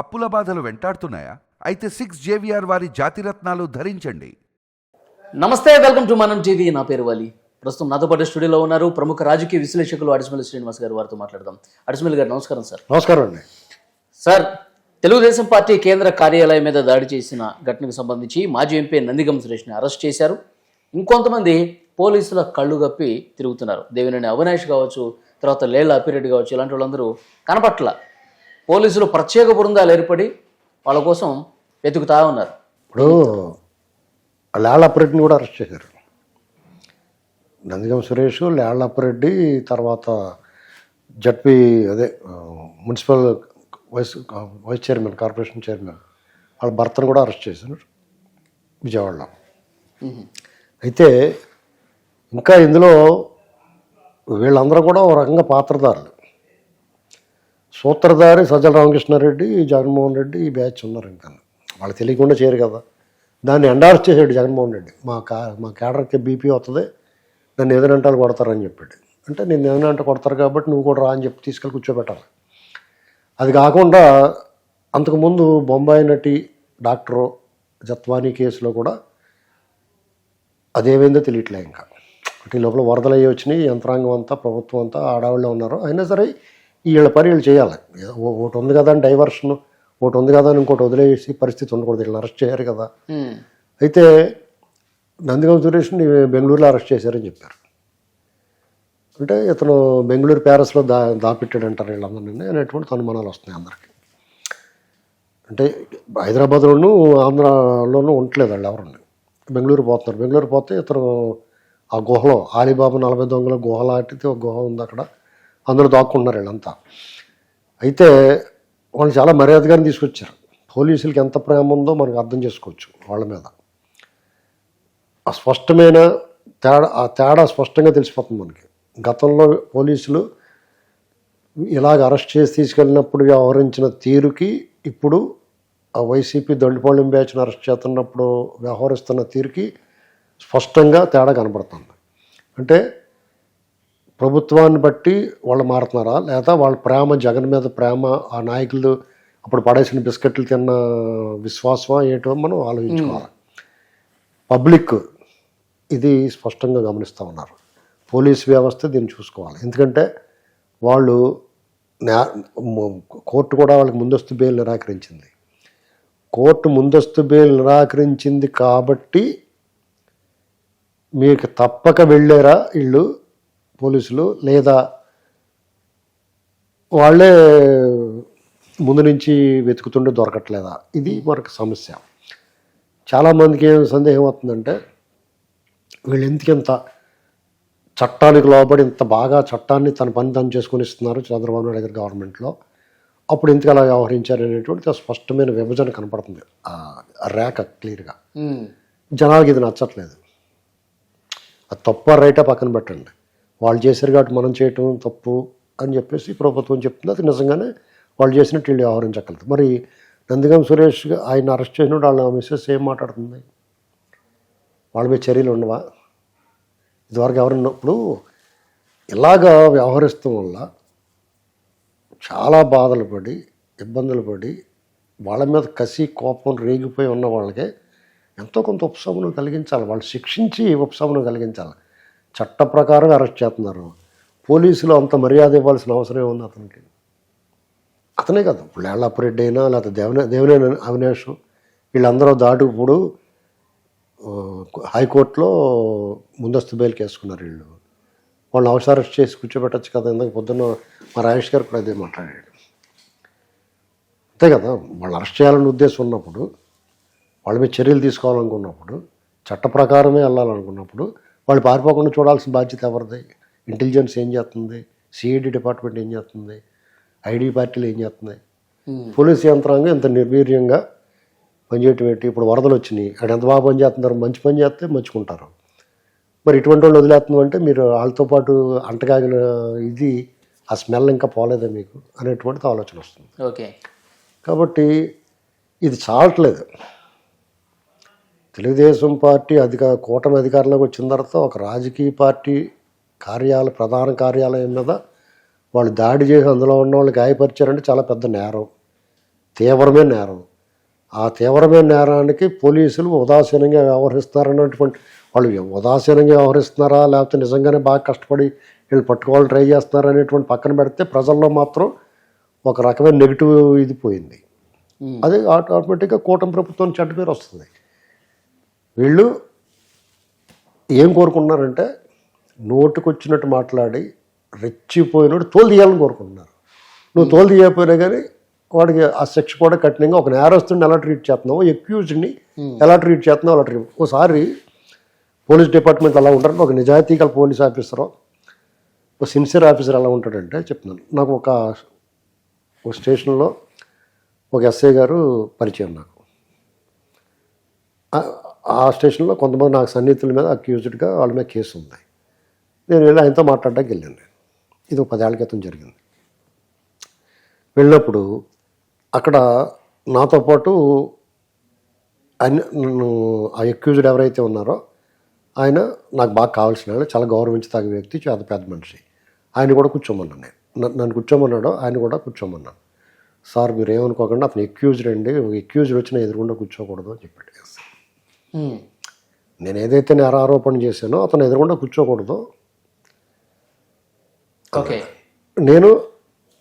అప్పుల బాధలు వెంటాడుతున్నాయా? అయితే సిక్స్ జేవిఆర్ వారి జాతిరత్నాలు ధరించండి. నమస్తే వెల్కమ్ టు మనం టీవీ. నా పేరు వాలి. ప్రస్తుతం నాతో పాటు స్టూడియోలో ఉన్నారు ప్రముఖ రాజకీయ విశ్లేషకులు అడిసిమల్లి శ్రీనివాస్ గారు వారితో మాట్లాడదాం. అడిసిమల్లి గారు నమస్కారం సార్. నమస్కారం అండి. సార్ తెలుగుదేశం పార్టీ కేంద్ర కార్యాలయం మీద దాడి చేసిన ఘటనకు సంబంధించి మాజీ ఎంపీ నందిగం సురేష్ని అరెస్ట్ చేశారు. ఇంకొంతమంది పోలీసుల కళ్ళు గప్పి తిరుగుతున్నారు. దేవినేని అవినాష్ కావచ్చు తర్వాత లేళ్ళ అప్పిరెడ్డి కావచ్చు ఇలాంటి వాళ్ళందరూ కనపట్ల పోలీసులు ప్రత్యేక బృందాలు ఏర్పడి వాళ్ళ కోసం వెతుకుతా ఉన్నారు. ఇప్పుడు లేళ్ళ అప్పిరెడ్డిని కూడా అరెస్ట్ చేశారు. నందిగం సురేష్ లేళ్ళ అప్పిరెడ్డి తర్వాత జడ్పీ అదే municipal vice vice chairman corporation chairman వాళ్ళ భర్తను కూడా అరెస్ట్ చేశారు విజయవాడలో. అయితే ఇంకా ఇందులో వీళ్ళందరూ కూడా ఒక రకంగా పాత్రధారులు సూత్రధారి సజ్జల రామకృష్ణారెడ్డి జగన్మోహన్ రెడ్డి ఈ బ్యాచ్ ఉన్నారు ఇంకా. వాళ్ళు తెలియకుండా చేయరు కదా. దాన్ని ఎండార్స్ చేశాడు జగన్మోహన్ రెడ్డి. మా కా మా కేడర్కి బీపీ వస్తుంది నన్ను ఎదురంటాలు కొడతారని చెప్పాడు. అంటే నేను ఎదురంటే కొడతారు కాబట్టి నువ్వు కూడా రా అని చెప్పి తీసుకెళ్ళి కూర్చోబెట్టాలి. అది కాకుండా అంతకుముందు బొంబాయి నటి డాక్టరు జత్వానీ కేసులో కూడా అదేమైందో తెలియట్లే ఇంకా. అంటే ఈ లోపల వరదలు అయ్యి వచ్చినాయి. యంత్రాంగం అంతా ప్రభుత్వం అంతా ఆడవాళ్ళే ఉన్నారు. అయినా సరే వీళ్ళ పని వీళ్ళు చేయాలి. ఒకటి ఉంది కదా అని డైవర్షన్ ఒకటి ఉంది కదా అని ఇంకోటి వదిలేసి పరిస్థితి ఉండకూడదు. వీళ్ళని అరెస్ట్ చేయారు కదా. అయితే నందిగం సురేష్ని బెంగళూరులో అరెస్ట్ చేశారని చెప్పారు. అంటే ఇతను బెంగళూరు ప్యారస్లో దా దాపెట్టాడు అంటారు వీళ్ళందరినీ అనేటువంటి అనుమానాలు వస్తున్నాయి అందరికీ. అంటే హైదరాబాద్లోనూ ఆంధ్రాలోనూ ఉండట్లేదు వాళ్ళు ఎవరు బెంగళూరు పోతున్నారు. బెంగళూరు పోతే ఇతను ఆ గుహలో ఆలిబాబా నలభై దొంగల గుహ లాంటిది ఒక గుహ ఉంది అక్కడ. అందులో దాక్కుంటున్నారు వీళ్ళంతా. అయితే వాళ్ళు చాలా మర్యాదగానే తీసుకొచ్చారు. పోలీసులకి ఎంత ప్రేమ ఉందో మనకు అర్థం చేసుకోవచ్చు వాళ్ళ మీద. ఆ స్పష్టమైన తేడా ఆ తేడా స్పష్టంగా తెలిసిపోతుంది మనకి. గతంలో పోలీసులు ఇలాగ అరెస్ట్ చేసి తీసుకెళ్ళినప్పుడు వ్యవహరించిన తీరుకి ఇప్పుడు ఆ వైసీపీ దొండిపాళెం బ్యాచ్ను అరెస్ట్ చేస్తున్నప్పుడు వ్యవహరిస్తున్న తీరుకి స్పష్టంగా తేడా కనబడుతుంది అంటే ప్రభుత్వాన్ని బట్టి వాళ్ళు మారుతున్నారా? లేదా వాళ్ళ ప్రేమ జగన్ మీద ప్రేమ ఆ నాయకులు అప్పుడు పడేసిన బిస్కెట్లు తిన్న విశ్వాసమా ఏంటో మనం ఆలోచించుకోవాలి. పబ్లిక్ ఇది స్పష్టంగా గమనిస్తూ ఉన్నారు. పోలీస్ వ్యవస్థ దీన్ని చూసుకోవాలి. ఎందుకంటే వాళ్ళు కోర్టు కూడా వాళ్ళకి ముందస్తు బెయిల్ నిరాకరించింది. కోర్టు ముందస్తు బెయిల్ నిరాకరించింది కాబట్టి మీకు తప్పక వెళ్ళారా వీళ్ళు? పోలీసులు లేదా వాళ్ళే ముందు నుంచి వెతుకుతుండే దొరకట్లేదా? ఇది మనకు సమస్య. చాలామందికి ఏం సందేహం అవుతుందంటే వీళ్ళు ఎందుకింత చట్టానికి లోబడి ఇంత బాగా చట్టాన్ని తన పని తను చేసుకుని ఇస్తున్నారు చంద్రబాబు నాయుడు గారి గవర్నమెంట్లో. అప్పుడు ఎందుకు అలా వ్యవహరించారు అనేటువంటి స్పష్టమైన విభజన కనపడుతుంది. ఆ రేఖ క్లియర్గా. జనాలకి ఇది నచ్చట్లేదు. అది తప్ప రైటా పక్కన పెట్టండి. వాళ్ళు చేశారు కాబట్టి మనం చేయటం తప్పు అని చెప్పేసి ప్రభుత్వం చెప్తుంది. అది నిజంగానే వాళ్ళు చేసినట్టు వీళ్ళు వ్యవహరించగలదు మరి నందిగం సురేష్ ఆయన అరెస్ట్ చేసినప్పుడు వాళ్ళ మిస్సెస్ ఏం మాట్లాడుతుంది? వాళ్ళ మీద చర్యలు ఉండవా ఇదివరకు ఎవరున్నప్పుడు ఇలాగా వ్యవహరిస్తాం వల్ల చాలా బాధలు పడి ఇబ్బందులు పడి వాళ్ళ మీద కసి కోపం రేగిపోయి ఉన్న వాళ్ళకి ఎంతో కొంత ఉపశమనం కలిగించాలి. వాళ్ళు శిక్షించి ఉపశమనం కలిగించాలి. చట్ట ప్రకారం అరెస్ట్ చేస్తున్నారు. పోలీసులు అంత మర్యాద ఇవ్వాల్సిన అవసరం ఉంది అతనికి? అతనే కదా. ఇప్పుడు లేళ్ళాపురెడ్డి అయినా లేకపోతే దేవనే దేవనే అవినాష్ వీళ్ళందరూ దాటుకుప్పుడు హైకోర్టులో ముందస్తు బెయిల్ కేసుకున్నారు వీళ్ళు. వాళ్ళని అవసరం అరెస్ట్ చేసి కూర్చోబెట్టచ్చు కదా. ఇందాక పొద్దున్న మా రాజేష్ గారు కూడా అదే మాట్లాడాడు. అంతే కదా. వాళ్ళు అరెస్ట్ చేయాలని ఉద్దేశం ఉన్నప్పుడు వాళ్ళ మీద చర్యలు తీసుకోవాలనుకున్నప్పుడు చట్ట ప్రకారమే వెళ్ళాలనుకున్నప్పుడు వాళ్ళు పారిపోకుండా చూడాల్సిన బాధ్యత ఎవరిది? ఇంటెలిజెన్స్ ఏం చేస్తుంది? సిఐడి డిపార్ట్మెంట్ ఏం చేస్తుంది? ఐడి పార్టీలు ఏం చేస్తున్నాయి? పోలీస్ యంత్రాంగం ఎంత నిర్వీర్యంగా పనిచేయటం ఏంటి? ఇప్పుడు వరదలు వచ్చినాయి. అక్కడ ఎంత బాగా పని చేస్తున్నారు? మంచి పని చేస్తే మంచుకుంటారు. మరి ఇటువంటి వాళ్ళు వదిలేస్తున్నాం అంటే మీరు వాళ్ళతో పాటు అంటగాగిన ఇది ఆ స్మెల్ ఇంకా పోలేదా మీకు? అనేటువంటిది ఆలోచన వస్తుంది. ఓకే. కాబట్టి ఇది చాలట్లేదు. తెలుగుదేశం పార్టీ అధిక కూటమి అధికారంలోకి వచ్చిన తర్వాత ఒక రాజకీయ పార్టీ కార్యాలయ ప్రధాన కార్యాలయం మీద వాళ్ళు దాడి చేసి అందులో ఉన్న వాళ్ళు గాయపరిచారంటే చాలా పెద్ద నేరం. తీవ్రమైన నేరం. ఆ తీవ్రమైన నేరానికి పోలీసులు ఉదాసీనంగా వ్యవహరిస్తారన్నటువంటి వాళ్ళు ఉదాసీనంగా వ్యవహరిస్తున్నారా? లేకపోతే నిజంగానే బాగా కష్టపడి వీళ్ళు పట్టుకోవాలి ట్రై చేస్తున్నారా అనేటువంటి పక్కన పెడితే ప్రజల్లో మాత్రం ఒక రకమైన నెగిటివ్ ఇది పోయింది. అదే ఆటోమేటిక్గా కూటమి ప్రభుత్వం చెడ్డ పేరు వస్తుంది. వీళ్ళు ఏం కోరుకుంటున్నారంటే నోటుకొచ్చినట్టు మాట్లాడి రెచ్చిపోయినోడు తోలు తీయాలని కోరుకుంటున్నారు. నువ్వు తోలు తీయకపోయినా కానీ వాడికి ఆ శిక్ష కూడా కఠినంగా ఒక నేరస్తుడిని ఎలా ట్రీట్ చేస్తున్నావు ఎక్యూజ్డ్ని ఎలా ట్రీట్ చేస్తున్నావు అలా ట్రీట్ ఒకసారి పోలీస్ డిపార్ట్మెంట్ అలా ఉంటారంటే ఒక నిజాయితీ గల పోలీస్ ఆఫీసరు ఒక సిన్సియర్ ఆఫీసర్ ఎలా ఉంటాడంటే చెప్తున్నాను. నాకు ఒక ఒక స్టేషన్లో ఒక ఎస్ఐ గారు పరిచయం నాకు. ఆ- స్టేషన్లో కొంతమంది నాకు సన్నిహితుల మీద అక్యూజ్డ్గా వాళ్ళ మీద కేసు ఉంది. నేను వెళ్ళి ఆయనతో మాట్లాడడానికి వెళ్ళాను నేను. ఇది ఒక పదేళ్ళ క్రితం జరిగింది. వెళ్ళినప్పుడు అక్కడ నాతో పాటు అన్ని నన్ను ఆ అక్యూజ్డ్ ఎవరైతే ఉన్నారో ఆయన నాకు బాగా కావాల్సిన ఆయన చాలా గౌరవించదగ్గ వ్యక్తి చాలా పెద్ద మనిషి. ఆయన కూడా కూర్చోమన్నాను నేను. నన్ను- కూర్చోమన్నాడో కూర్చోమన్నాడు ఆయన కూడా కూర్చోమన్నాను సార్ మీరు ఏమనుకోకుండా అతను ఎక్యూజ్డ్ అండి ఎక్యూజ్డ్ వచ్చిన ఎదురుకుండా కూర్చోకూడదు అని చెప్పాడు. నేను ఏదైతే నేర ఆరోపణ చేశానో అతను ఎదురుగుండా కూర్చోకూడదు. ఓకే. నేను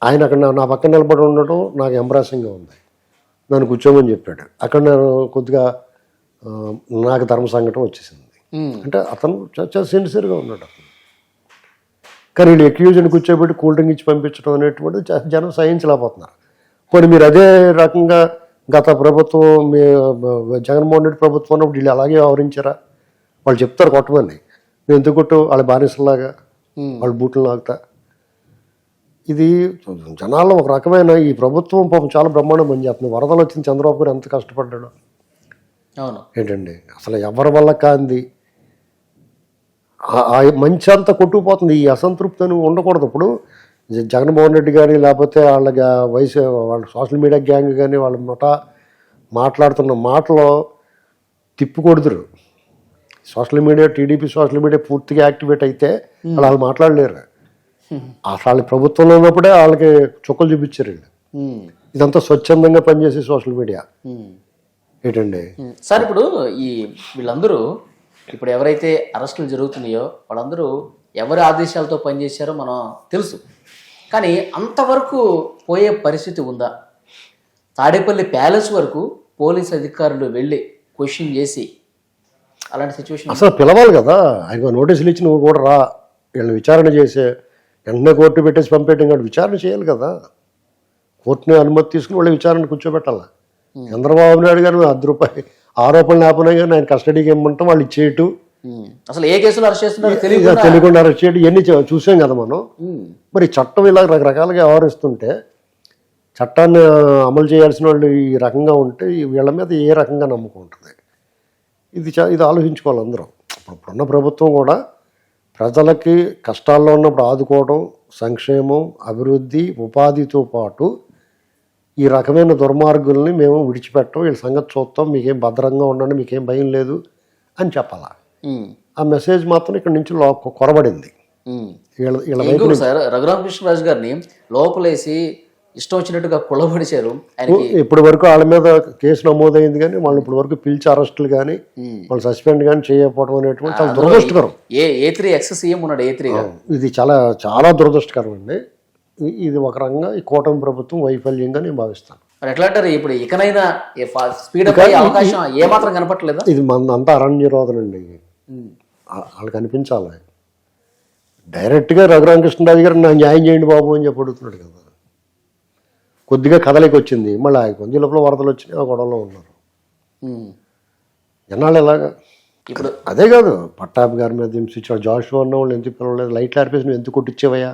ఆయన అక్కడ నా- పక్కన నిలబడి ఉండటం నాకు ఎంబ్రాసింగ్గా ఉంది. నన్ను కూర్చోమని చెప్పాడు. అక్కడ నేను కొద్దిగా నాకు ధర్మ సంఘటన వచ్చేసింది. అంటే అతను చాలా సిన్సియర్గా ఉన్నాడు అతను. కానీ వీళ్ళు ఎక్యూజ్ని కూర్చోబెట్టి కూల్ డ్రింక్ ఇచ్చి పంపించడం అనేటువంటిది జనం సహించలేకపోతున్నారు. పోనీ మీరు అదే రకంగా గత ప్రభుత్వం మీ జగన్మోహన్ రెడ్డి ప్రభుత్వం ఉన్నప్పుడు వీళ్ళు అలాగే వ్యవహరించారా? వాళ్ళు చెప్తారు కొట్టమని నువ్వు ఎందుకు కొట్టు వాళ్ళ బానిసలాగా. వాళ్ళు బూట్లు లాగుతా. ఇది జనాల్లో ఒక రకమైన ఈ ప్రభుత్వం పాపం చాలా బ్రహ్మాండం పని చేస్తుంది వరదలు వచ్చిన చంద్రబాబు గారు ఎంత కష్టపడ్డాడు. అవును. ఏంటండి? అసలు ఎవరి వల్ల కాంది? మంచి అంతా కొట్టుకుపోతుంది. ఈ అసంతృప్తి అని ఉండకూడదు. ఇప్పుడు జగన్మోహన్ రెడ్డి కానీ లేకపోతే వాళ్ళ వయసు వాళ్ళ సోషల్ మీడియా గ్యాంగ్ కానీ వాళ్ళ ముఠ మాట్లాడుతున్న మాటలో తిప్పుకొడుదురు social media TDP social media పూర్తిగా యాక్టివేట్ అయితే వాళ్ళు వాళ్ళు మాట్లాడలేరు. అసలు వాళ్ళ ప్రభుత్వంలో ఉన్నప్పుడే వాళ్ళకి చుక్కలు చూపించారు. ఇదంతా స్వచ్ఛందంగా పనిచేసే సోషల్ మీడియా. ఏంటండి. సార్ ఇప్పుడు ఈ వీళ్ళందరూ ఇప్పుడు ఎవరైతే అరెస్టులు జరుగుతున్నాయో వాళ్ళందరూ ఎవరి ఆదేశాలతో పనిచేశారో మనం తెలుసు. కానీ అంతవరకు పోయే పరిస్థితి ఉందా? తాడేపల్లి ప్యాలెస్ వరకు పోలీస్ అధికారులు వెళ్ళి క్వశ్చన్ చేసి అలాంటి సిచ్యువేషన్ అసలు పిలవాలి కదా. ఆయన నోటీసులు ఇచ్చి నువ్వు కూడా రా. వీళ్ళని విచారణ చేసే వెంటనే కోర్టు పెట్టేసి పంపేయటం కాదు విచారణ చేయాలి కదా. కోర్టుని అనుమతి తీసుకుని వాళ్ళు విచారణ కూర్చోబెట్టాలి? చంద్రబాబు నాయుడు గారు అర్ధ రూపాయి ఆరోపణలు లేకపోయినా కానీ ఆయన కస్టడీకి ఇమ్మంటాం వాళ్ళు ఇచ్చేయటం. అసలు ఏ కేసులో అరెస్ట్ చేస్తున్నారో తెలియదు తెలియకుండా అరెస్ట్ చేయడం ఇవన్నీ చూసాం కదా మనం. మరి చట్టం ఇలా రకరకాలుగా వ్యవహరిస్తుంటే చట్టాన్ని అమలు చేయాల్సిన వాళ్ళు ఈ రకంగా ఉంటే ఈ వీళ్ళ మీద ఏ రకంగా నమ్మకం ఉంటుంది? ఇది చా ఇది ఆలోచించుకోవాలి అందరం. ఇప్పుడు ఇప్పుడున్న ప్రభుత్వం కూడా ప్రజలకి కష్టాల్లో ఉన్నప్పుడు ఆదుకోవడం సంక్షేమం అభివృద్ధి ఉపాధితో పాటు ఈ రకమైన దుర్మార్గుల్ని మేము విడిచిపెట్టం వీళ్ళ సంగతి చూస్తాం మీకేం భద్రంగా ఉండండి మీకేం భయం లేదు అని చెప్పాలా. ఆ మెసేజ్ మాత్రం ఇక్కడ నుంచి కొరబడింది. రఘురామకృష్ణరాజు గారిని లోపలేసి ఇష్టం వచ్చినట్టుగా ఆయనకి ఇప్పటి వరకు వాళ్ళ మీద కేసు నమోదైంది కానీ వాళ్ళు ఇప్పటి వరకు పిలిచి అరెస్టులు కానీ. వాళ్ళు సస్పెండ్ కానీ చేయకపోవడం అనేటువంటి చాలా దురదృష్టకరం. A A three ex CM ఉన్నాడు ఏ త్రీ ఇది చాలా చాలా దురదృష్టకరం అండి. ఇది ఒక రకంగా ఈ కూటమి ప్రభుత్వం వైఫల్యంగా నేను భావిస్తాను. ఎట్లా అంటారు? ఇప్పుడు ఇకనైనా అయ్యే అవకాశం ఏమాత్రం కనపట్లేదా ఇది మన అంతా అరణ్య రోదన అండి. వాళ్ళకి అనిపించాలి డైరెక్ట్గా రఘురామకృష్ణరాజు గారు నా న్యాయం చేయండి బాబు అని చెప్పి అడుగుతున్నాడు కదా. కొద్దిగా కదలికి వచ్చింది. మళ్ళీ ఆయన కొంచెం లోపల వరదలు వచ్చినాయి ఆ గొడవలో ఉన్నారు. ఎన్నాళ్ళు ఎలాగా? ఇప్పుడు అదే కాదు పట్టాభి గారి మీద హింసించాడు జాషువా అన్న వాళ్ళు ఎందుకు పిలవలేదు? లైట్లు ఆర్పేసి నువ్వు ఎందుకు కొట్టించేవయ్యా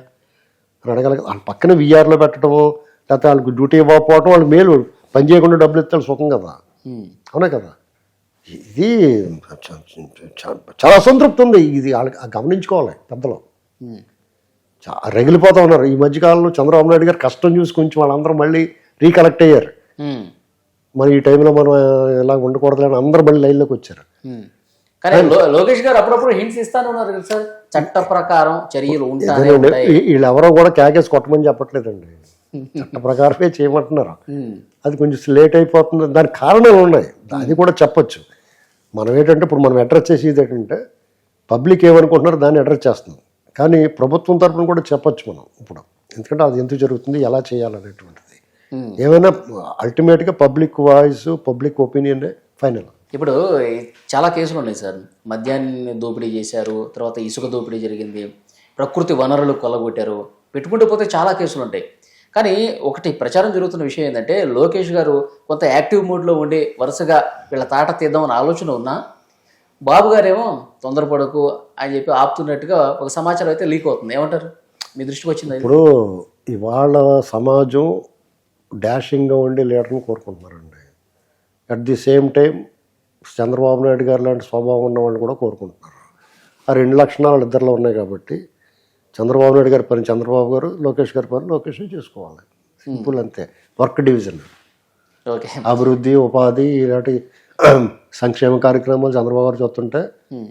అని అడగాలి. వాళ్ళ పక్కన విఆర్లో పెట్టడము లేకపోతే వాళ్ళకి డ్యూటీ ఇవ్వకపోవటం వాళ్ళకి మేలు. పని చేయకుండా డబ్బులు ఇస్తే వాళ్ళకి సుఖం కదా. అవునా కదా? ఇది చాలా అసంతృప్తి ఉంది. ఇది వాళ్ళకి గమనించుకోవాలి పెద్దలు. రగిలిపోతా ఉన్నారు. ఈ మధ్యకాలంలో చంద్రబాబు నాయుడు గారు కష్టం చూసి కొంచెం వాళ్ళందరూ మళ్ళీ రీకలెక్ట్ అయ్యారు. మరి ఈ టైంలో మనం ఇలా ఉండకూడదు అని అందరూ మళ్ళీ లైన్లోకి వచ్చారు. కానీ లోకేష్ గారు అప్పుడప్పుడు హింట్స్ ఇస్తానే ఉన్నారు సార్. చట్ట ప్రకారం చర్యలు ఉంటాయి. వీళ్ళెవరో కూడా క్యాకేసి కొట్టమని చెప్పట్లేదండి. చట్ట ప్రకారమే చేయమంటున్నారు. అది కొంచెం లేట్ అయిపోతుంది. దానికి కారణాలు ఉన్నాయి. అది కూడా చెప్పొచ్చు. మనం ఏంటంటే ఇప్పుడు మనం అడ్రస్ చేసేది ఏంటంటే పబ్లిక్ ఏమనుకుంటున్నారో దాన్ని అడ్రస్ చేస్తున్నాం కానీ ప్రభుత్వం తరపున కూడా చెప్పొచ్చు మనం ఇప్పుడు. ఎందుకంటే అది ఎందుకు జరుగుతుంది ఎలా చేయాలనేటువంటిది ఏమైనా అల్టిమేట్గా public voice public opinion final ఇప్పుడు చాలా కేసులు ఉన్నాయి సార్. మద్యాన్ని దోపిడీ చేశారు తర్వాత ఇసుక దోపిడీ జరిగింది ప్రకృతి వనరులు కొల్లగొట్టారు పెట్టుకుంటూ పోతే చాలా కేసులు ఉంటాయి. కానీ ఒకటి ప్రచారం జరుగుతున్న విషయం ఏంటంటే లోకేష్ గారు కొంత యాక్టివ్ మూడ్లో ఉండి వరుసగా వీళ్ళ తాట తీద్దామని ఆలోచన ఉన్నా బాబు గారేమో తొందరపడకు అని చెప్పి ఆపుతున్నట్టుగా ఒక సమాచారం అయితే లీక్ అవుతుంది. ఏమంటారు? మీ దృష్టికి వచ్చింది ఇప్పుడు ఇవాళ సమాజం డాషింగ్గా ఉండి లీడర్ని కోరుకుంటున్నారండి. At the same time Chandrababu Naidu garu లాంటి స్వభావం ఉన్న వాళ్ళు కూడా కోరుకుంటున్నారు. ఆ రెండు లక్షణాలు ఇద్దరిలో ఉన్నాయి కాబట్టి చంద్రబాబు నాయుడు గారి పని చంద్రబాబు గారు లోకేష్ గారి పని లోకేష్ చేసుకోవాలి. సింపుల్ అంతే. Work division okay. అభివృద్ధి ఉపాధి ఇలాంటి సంక్షేమ కార్యక్రమాలు చంద్రబాబు గారు చూస్తుంటే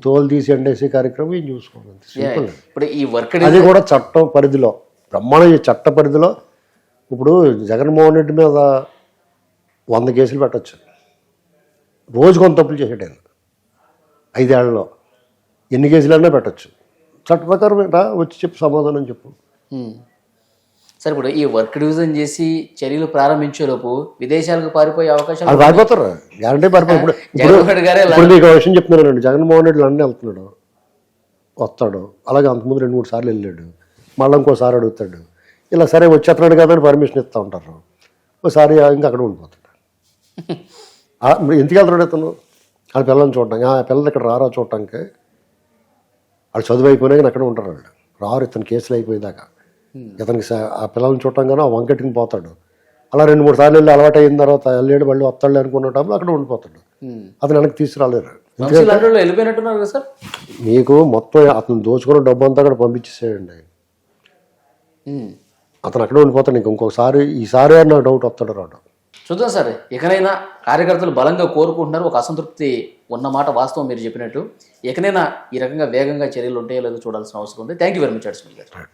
తోలు తీసి ఎండేసి కార్యక్రమం ఇది చూసుకోవాలి అంతే సింపుల్ ఇప్పుడు ఈ వర్క్ అది కూడా చట్టం పరిధిలో బ్రహ్మాండ చట్ట పరిధిలో ఇప్పుడు జగన్మోహన్ రెడ్డి మీద వంద కేసులు పెట్టచ్చు. రోజు కొంత తప్పులు చేసాడు ఆయన ఐదేళ్ళలో ఎన్ని కేసులైనా పెట్టచ్చు. చట్ట ప్రకారం రా వచ్చి చెప్పు సమాధానం చెప్పు. సరే ఇప్పుడు ఈ వర్క్ డివిజన్ చేసి చర్యలు ప్రారంభించేలోపు విదేశాలకు పారిపోయే అవకాశాలు అది పారిపోతారు? గ్యారంటీ పారిపోయి ఇప్పుడు ఒక విషయం చెప్తున్నానండి జగన్మోహన్ రెడ్డి లండన్ వెళ్తున్నాడు. వస్తాడు. అలాగే అంతకుముందు రెండు మూడు సార్లు వెళ్ళాడు. మళ్ళీ ఇంకోసారి అడుగుతాడు. ఇలా సరే వచ్చేస్తున్నాడు కదా అని పర్మిషన్ ఇస్తూ ఉంటారు. ఒకసారి ఇంకా అక్కడ ఉండిపోతాడు. ఆ, ఎందుకు వెళ్తున్నాడు ఇతను వాళ్ళ పిల్లల్ని చూడటానికి ఆ పిల్లలు ఇక్కడ రారా చూడటానికి? వాళ్ళు చదువు అయిపోయినాక అక్కడ ఉంటారు వాళ్ళు రారు ఇతను కేసులు అయిపోయేదాకా. ఇతనికి ఆ పిల్లల్ని చూడటం కానీ ఆ వంకటిని పోతాడు. అలా రెండు మూడు సార్లు వెళ్ళి అలవాటు అయిన తర్వాత వెళ్ళాడు మళ్ళీ వస్తాడు అనుకున్న టైంలో అక్కడ ఉండిపోతాడు. అతను వెనక్కి తీసుకురాలేరు. మీకు మొత్తం అతను దోచుకున్న డబ్బు అంతా అక్కడ పంపించేసేయండి. అతను అక్కడే ఉండిపోతాడు. ఇంక ఇంకొకసారి ఈసారి నా డౌట్ వస్తాడు రాడు చూద్దాం సార్ ఎక్కడైనా కార్యకర్తలు బలంగా కోరుకుంటున్నారు ఒక అసంతృప్తి ఉన్నమాట వాస్తవం మీరు చెప్పినట్టు ఎక్కడైనా ఈ రకంగా వేగంగా చర్యలు ఉంటాయో లేదో చూడాల్సిన అవసరం ఉంది. థ్యాంక్ యూ వెరీ మచ్ అడ్స్మిల్ గారు.